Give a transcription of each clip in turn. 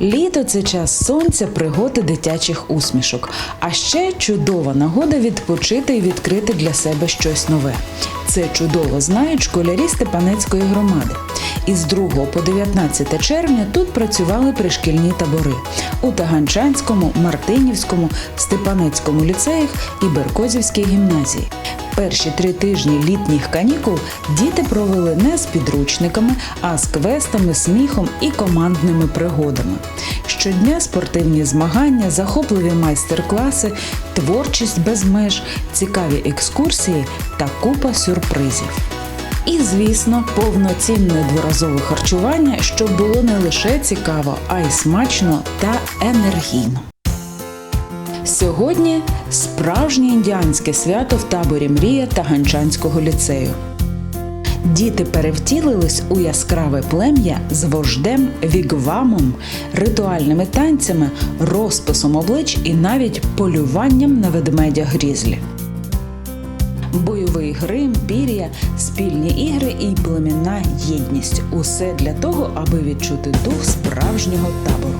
Літо це час сонця, пригоди дитячих усмішок. А ще чудова нагода відпочити і відкрити для себе щось нове. Це чудово знають школярі Степанецької громади. Із 2 по 19 червня тут працювали пришкільні табори у Таганчанському, Мартинівському, Степанецькому ліцеях і Беркозівській гімназії. Перші три тижні літніх канікул діти провели не з підручниками, а з квестами, сміхом і командними пригодами. Щодня спортивні змагання, захопливі майстер-класи, творчість без меж, цікаві екскурсії та купа сюрпризів. І, звісно, повноцінне дворазове харчування, щоб було не лише цікаво, а й смачно та енергійно. Сьогодні справжнє індіанське свято в таборі Мрія Таганчанського ліцею. Діти перевтілились у яскраве плем'я з вождем, вігвамом, ритуальними танцями, розписом облич і навіть полюванням на ведмедя грізлі. Бойовий грим, пір'я, спільні ігри і племінна єдність усе для того, аби відчути дух справжнього табору.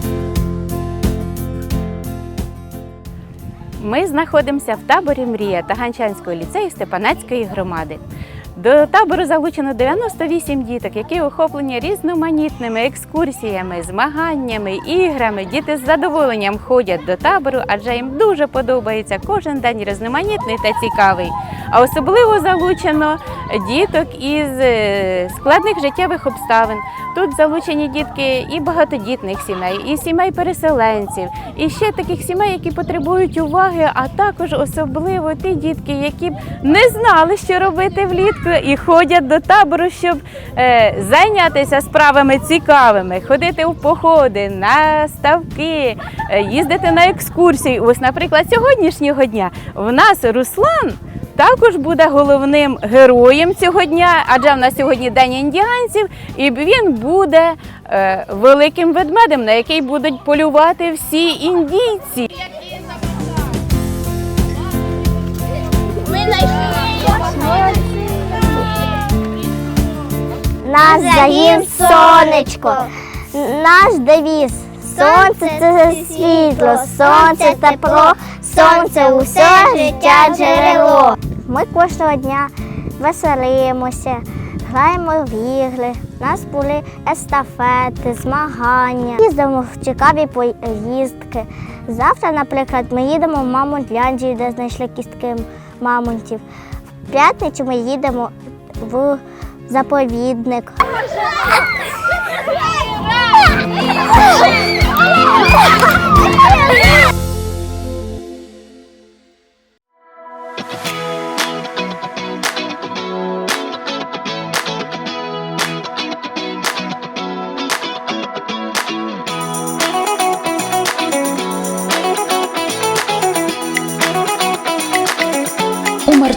Ми знаходимося в таборі Мрія Таганчанського ліцею Степанецької громади. До табору залучено 98 діток, які охоплені різноманітними екскурсіями, змаганнями, іграми. Діти з задоволенням ходять до табору, адже їм дуже подобається кожен день різноманітний та цікавий. А особливо залучено діток із е, складних життєвих обставин. Тут залучені дітки і багатодітних сімей, і сімей переселенців, і ще таких сімей, які потребують уваги, а також особливо ті дітки, які б не знали, що робити влітку, і ходять до табору, щоб е, зайнятися справами цікавими, ходити у походи, на ставки, е, їздити на екскурсії. Ось, наприклад, сьогоднішнього дня в нас Руслан також буде головним героєм цього дня, адже в нас сьогодні день індіанців, і він буде е, великим ведмедем, на який будуть полювати всі індійці. Нас заїв сонечко, наш девіз. Сонце це світло, сонце тепло, сонце усе життя джерело. Ми кожного дня веселимося, граємо в ігри. У нас були естафети, змагання. Їздимо в цікаві поїздки. Завтра, наприклад, ми їдемо в Мамонтляндію, де знайшли кістки мамонтів. В п'ятницю ми їдемо в заповідник.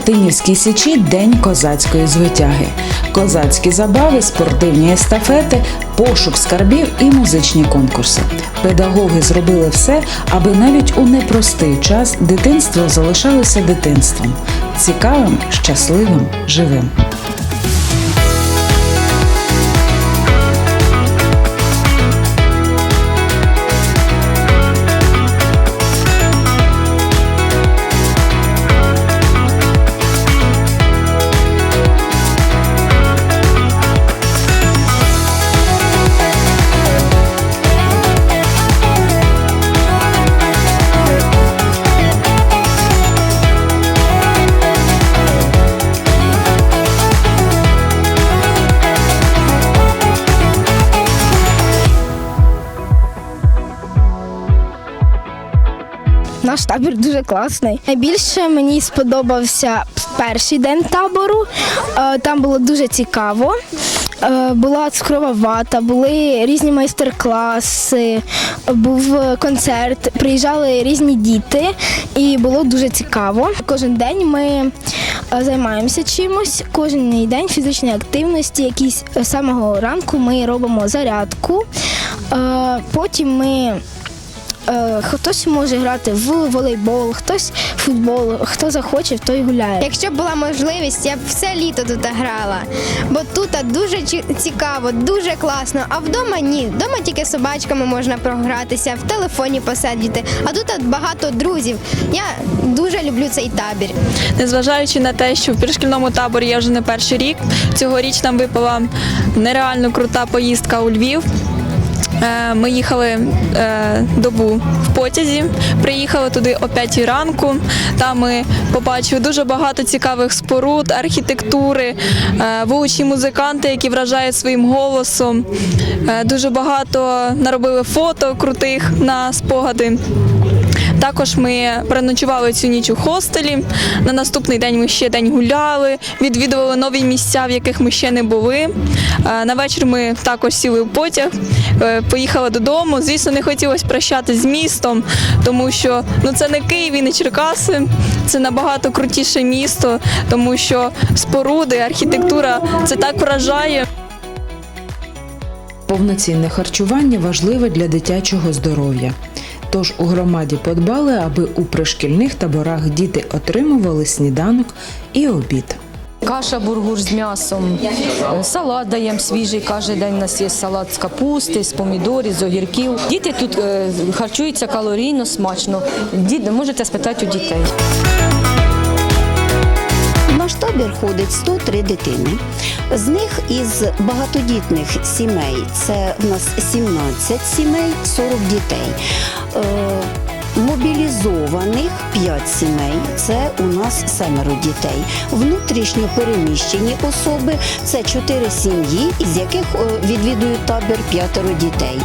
Мартинівській січі день козацької звитяги. Козацькі забави, спортивні естафети, пошук скарбів і музичні конкурси. Педагоги зробили все, аби навіть у непростий час дитинство залишалося дитинством, цікавим, щасливим, живим. Табір дуже класний. Найбільше мені сподобався перший день табору. Е, Там було дуже цікаво. Е, Була цукрова вата, були різні майстер-класи, був концерт, приїжджали різні діти, і було дуже цікаво. Кожен день ми е, займаємося чимось. Кожен день фізичної активності, якісь з самого ранку ми робимо зарядку. Потім ми Хтось може грати в волейбол, хтось в футбол, хто захоче, той гуляє. Якщо б була можливість, я б все літо тут грала. Бо тут дуже ці- цікаво, дуже класно. А вдома ні. Вдома тільки собачками можна програтися, в телефоні посидіти. А тут багато друзів. Я дуже люблю цей табір. Незважаючи на те, що в пришкільному таборі я вже не перший рік, цьогоріч нам випала нереально крута поїздка у Львів. Е, Ми їхали е, добу в потязі, приїхали туди о 5 ранку. Там ми побачили дуже багато цікавих споруд, архітектури, е, вуличні музиканти, які вражають своїм голосом. Дуже багато наробили фото крутих на спогади. Також ми переночували цю ніч у хостелі. На наступний день ми ще день гуляли, відвідували нові місця, в яких ми ще не були. Е, На вечір ми також сіли в потяг, е, поїхали додому. Звісно, не хотілося прощатися з містом, тому що ну це не Київ і не Черкаси, це набагато крутіше місто, тому що споруди, архітектура це так вражає. Повноцінне харчування важливе для дитячого здоров'я. Тож у громаді подбали, аби у пришкільних таборах діти отримували сніданок і обід. Каша бургур з м'ясом, салат даємо свіжий. Кожен день у нас є салат з капусти, з помідорів, з огірків. Діти тут е, харчуються калорійно, смачно. Діти, можете спитати у дітей. В наш табір ходить 103 дитини. З них із багатодітних сімей це в нас 17 сімей, 40 дітей. Мобілізованих 5 сімей це у нас семеро дітей. Внутрішньо переміщені особи це 4 сім'ї, із яких е, відвідують табір п'ятеро дітей.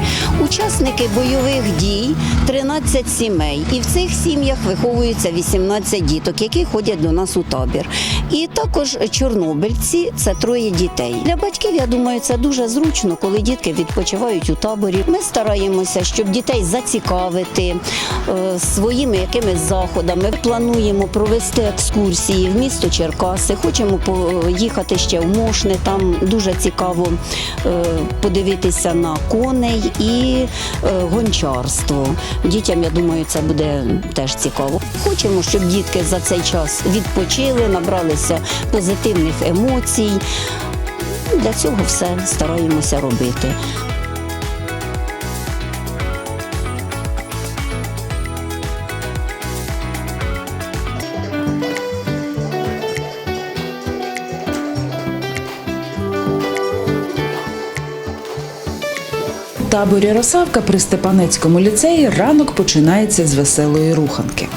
Учасники бойових дій 13 сімей, і в цих сім'ях виховується 18 діток, які ходять до нас у табір. І також чорнобильці це троє дітей. Для батьків, я думаю, це дуже зручно, коли дітки відпочивають у таборі. Ми стараємося, щоб дітей зацікавити е, своїми якимись заходами. Плануємо провести екскурсії в місто Черкаси. Хочемо поїхати ще в Мошни. Там дуже цікаво е, подивитися на коней і е, гончарство. Дітям, я думаю, це буде теж цікаво. Хочемо, щоб дітки за цей час відпочили, набралися позитивних емоцій. Для цього все стараємося робити. Таборі Росавка при Степанецькому ліцеї ранок починається з веселої руханки.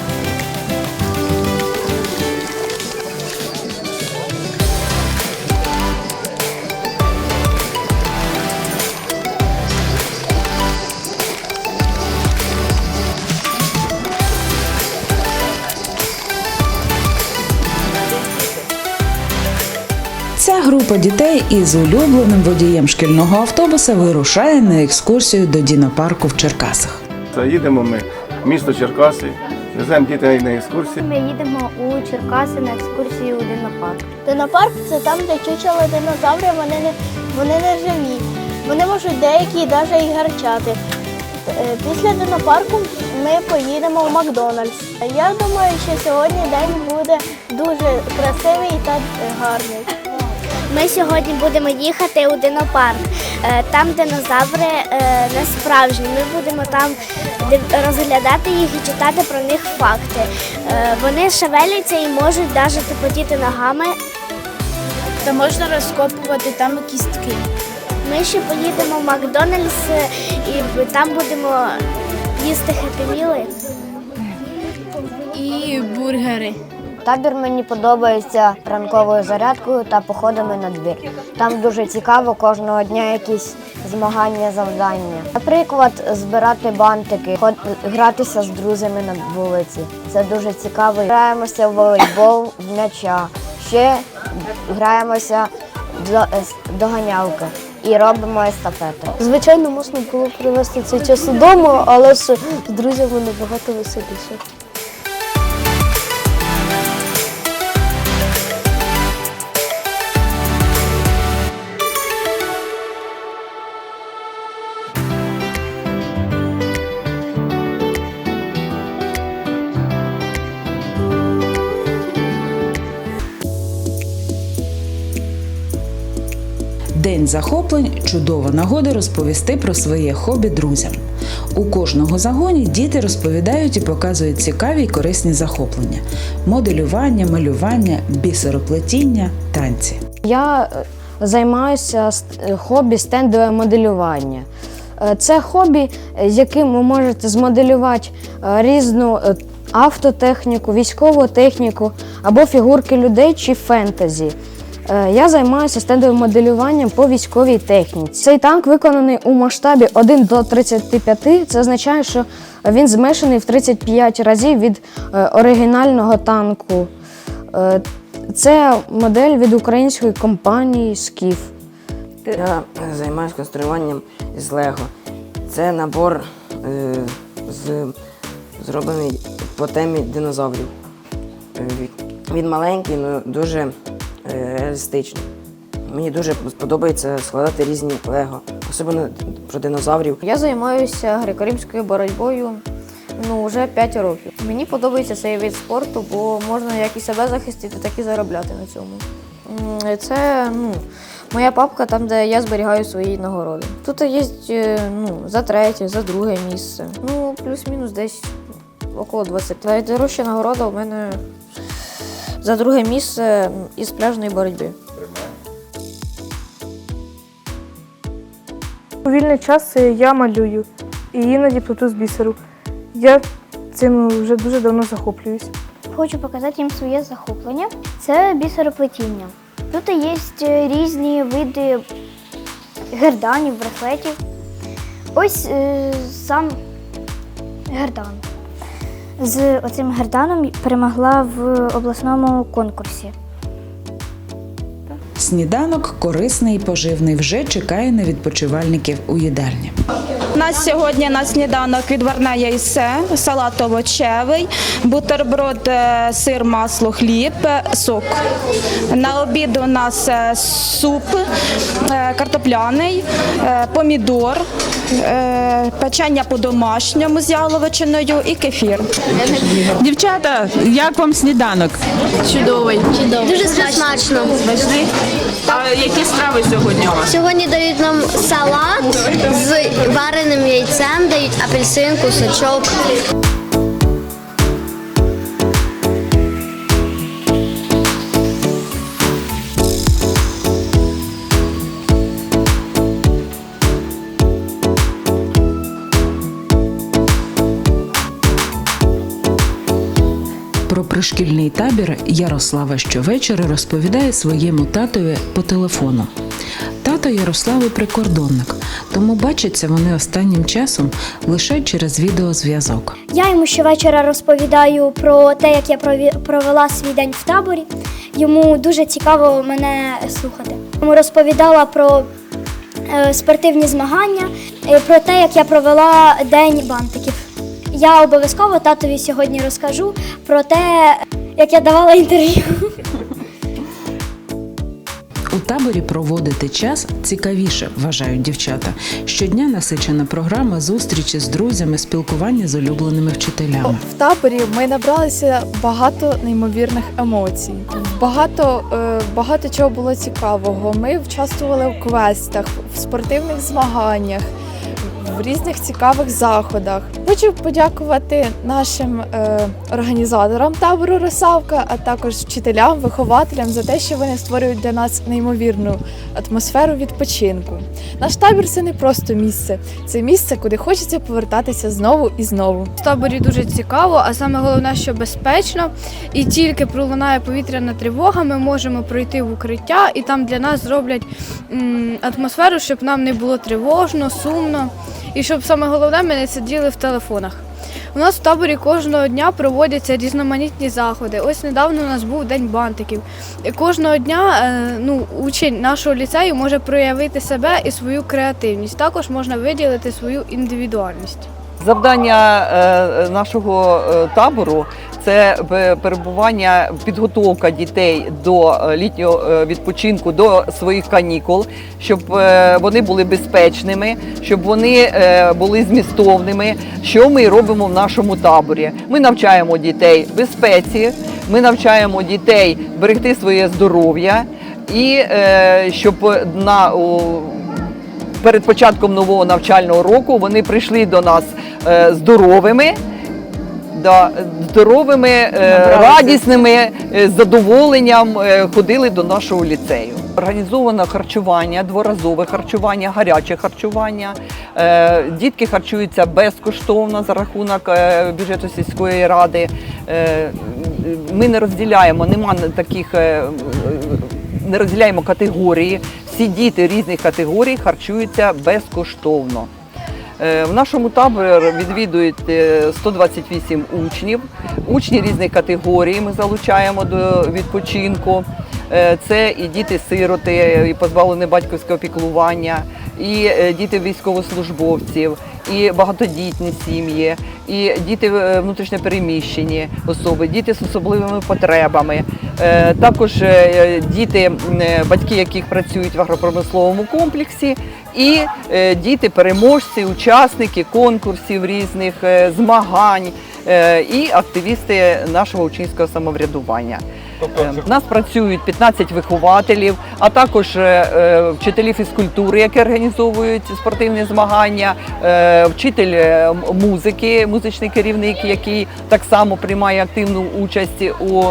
Дітей із улюбленим водієм шкільного автобуса вирушає на екскурсію до Дінопарку в Черкасах. Їдемо ми в місто Черкаси, веземо дітей на екскурсії. Ми їдемо у Черкаси на екскурсію у динопарк. Динопарк це там, де чучело динозаврів, вони не, вони не живі. Вони можуть деякі навіть і гарчати. Е, Після динопарку ми поїдемо в Макдональдс. Я думаю, що сьогодні день буде дуже красивий та гарний. Ми сьогодні будемо їхати у динопарк. Е, Там динозаври е, не справжні. Ми будемо там розглядати їх і читати про них факти. Е, Вони шевеляться і можуть навіть тупотіти ногами. Та можна розкопувати там кістки. Ми ще поїдемо в Макдональдс і там будемо їсти хеппі-міли. І бургери. Табір мені подобається ранковою зарядкою та походами на двір. Там дуже цікаво кожного дня якісь змагання, завдання. Наприклад, збирати бантики, гратися з друзями на вулиці. Це дуже цікаво. Граємося в волейбол, в м'яча. Ще граємося в до- доганялки і робимо естафету. Звичайно, можна було провести цей час удома, але з друзями набагато веселіше. Захоплень чудова нагода розповісти про своє хобі друзям. У кожного загоні діти розповідають і показують цікаві й корисні захоплення: моделювання, малювання, бісероплетіння, танці. Я е, займаюся хобі стендове моделювання. Е, Це хобі, яким ви можете змоделювати е, різну автотехніку, військову техніку або фігурки людей чи фентезі. Е, Я займаюся стендовим моделюванням по військовій техніці. Цей танк виконаний у масштабі 1 до 35. Це означає, що він зменшений в 35 разів від е, оригінального танку. Е, Це модель від української компанії Скіф. Я займаюся конструюванням з Лего. Це набор з, зроблений по темі динозаврів. Він маленький, але дуже е, реалістичний. Мені дуже сподобається складати різні Лего, особливо про динозаврів. Я займаюся греко-римською боротьбою ну, вже 5 років. Мені подобається цей вид спорту, бо можна як і себе захистити, так і заробляти на цьому. Це ну, моя папка, там, де я зберігаю свої нагороди. Тут є е, ну, за третє, за друге місце. Ну, плюс-мінус десь около 20. Найдорожча нагорода у мене за друге місце із пляжної боротьби. У вільний час я малюю і іноді плету з бісеру. Я цим вже дуже давно захоплююсь. Хочу показати їм своє захоплення. Це бісероплетіння. Тут є е, різні види герданів, браслетів. Ось е, сам гердан. З оцим герданом перемогла в обласному конкурсі. Сніданок корисний і поживний вже чекає на відпочивальників у їдальні. У нас сьогодні на сніданок відварне яйце, салат овочевий, бутерброд, е, сир, масло, хліб, е, сок. На обід у нас е, суп картопляний, помідор, печення по-домашньому з яловичиною і кефір. Дівчата, як вам сніданок? Чудовий. Дуже смачно. А які страви сьогодні? Сьогодні дають нам салат з вареним яйцем, дають апельсинку, сочок. Про пришкільний табір Ярослава щовечора розповідає своєму татові по телефону. Тато Ярослави прикордонник, тому бачаться вони останнім часом лише через відеозв'язок. Я йому щовечора розповідаю про те, як я провела свій день в таборі. Йому дуже цікаво мене слухати. Йому розповідала про е, спортивні змагання, е, про те, як я провела день бантиків. Я обов'язково татові сьогодні розкажу про те, як я давала інтерв'ю. У таборі проводити час цікавіше, вважають дівчата. Щодня насичена програма зустрічі з друзями, спілкування з улюбленими вчителями. В таборі ми набралися багато неймовірних емоцій. Багато, е, багато чого було цікавого. Ми участвували в квестах, в спортивних змаганнях, в різних цікавих заходах. Хочу подякувати нашим е, організаторам табору Росавка, а також вчителям, вихователям за те, що вони створюють для нас неймовірну атмосферу відпочинку. Наш табір це не просто місце, це місце, куди хочеться повертатися знову і знову. В таборі дуже цікаво, а саме головне, що безпечно. І тільки пролунає повітряна тривога, ми можемо пройти в укриття, і там для нас зроблять атмосферу, щоб нам не було тривожно, сумно, і щоб саме головне ми не сиділи в телефонах. У нас в таборі кожного дня проводяться різноманітні заходи. Ось недавно у нас був день бантиків. Кожного дня е, ну, учень нашого ліцею може проявити себе і свою креативність. Також можна виділити свою індивідуальність. Завдання е, нашого е, табору це е, перебування, підготовка дітей до е, літнього е, відпочинку, до своїх канікул, щоб вони були безпечними, щоб вони були змістовними. Що ми робимо в нашому таборі? Ми навчаємо дітей безпеці, ми навчаємо дітей берегти своє здоров'я. і щоб на перед початком нового навчального року вони прийшли до нас здоровими. Да, здоровими, е, радісними, е, з задоволенням е, ходили до нашого ліцею. Організовано харчування, дворазове харчування, гаряче харчування. Дітки харчуються безкоштовно за рахунок бюджету сільської ради. Ми не розділяємо, нема таких, не розділяємо категорії. Всі діти різних категорій харчуються безкоштовно. Е, В нашому таборі відвідують е, 128 учнів. Учні різних категорій ми залучаємо до відпочинку. Е, Це і діти-сироти, і позбавлені батьківського піклування, і е, діти військовослужбовців, і багатодітні сім'ї, і діти е, внутрішньопереміщені особи, діти з особливими потребами. Е, Також е, діти, батьки яких працюють в агропромисловому комплексі, і діти, переможці, учасники конкурсів різних змагань і активісти нашого учнівського самоврядування. Е, У нас працюють 15 вихователів, а також е, е, вчителі фізкультури, які організовують спортивні змагання, е, вчитель е, музики, музичний керівник, який так само приймає активну участь у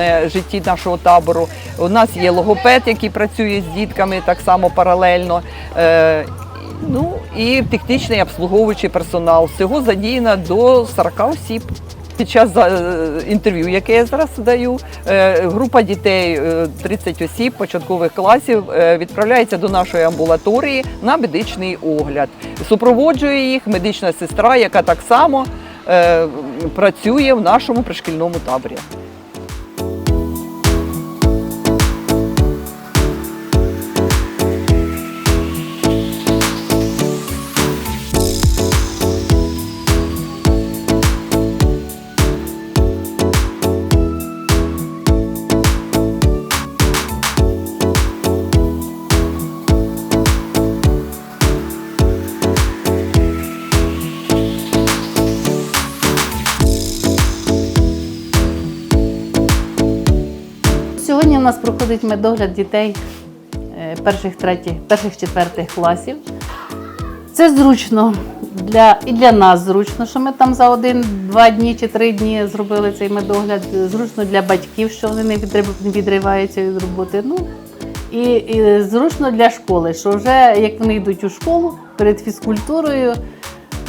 е, житті нашого табору. У нас є логопед, який працює з дітками так само паралельно. Е, Ну і технічний обслуговуючий персонал. Всього задіяно до 40 осіб. Під час е, інтерв'ю, яке я зараз даю, е, група дітей, е, 30 осіб початкових класів, е, відправляється до нашої амбулаторії на медичний огляд. Супроводжує їх медична сестра, яка так само е, працює в нашому пришкільному таборі. Нас проходить медогляд дітей е, перших, третіх, перших, четвертих класів. Це зручно для, і для нас зручно, що ми там за один, два дні чи три дні зробили цей медогляд. Зручно для батьків, що вони не відриваються від роботи. Ну, і, і зручно для школи, що вже як вони йдуть у школу перед фізкультурою,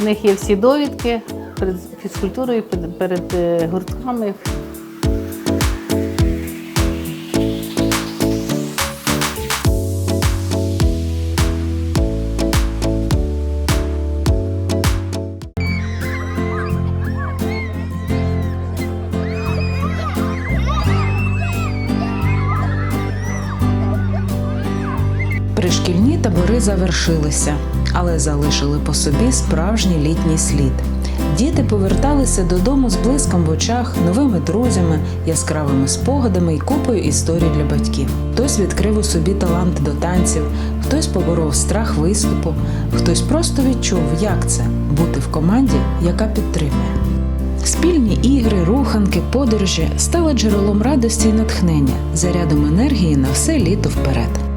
в них є всі довідки перед фізкультурою, перед, перед е, гуртками. Завершилися, але залишили по собі справжній літній слід. Діти поверталися додому з блиском в очах, новими друзями, яскравими спогадами і купою історій для батьків. Хтось відкрив у собі талант до танців, хтось поборов страх виступу, хтось просто відчув, як це бути в команді, яка підтримує. Спільні ігри, руханки, подорожі стали джерелом радості і натхнення, зарядом енергії на все літо вперед.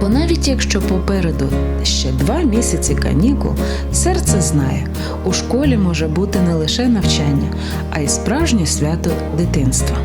Бо навіть якщо попереду ще два місяці канікул, серце знає, у школі може бути не лише навчання, а й справжнє свято дитинства.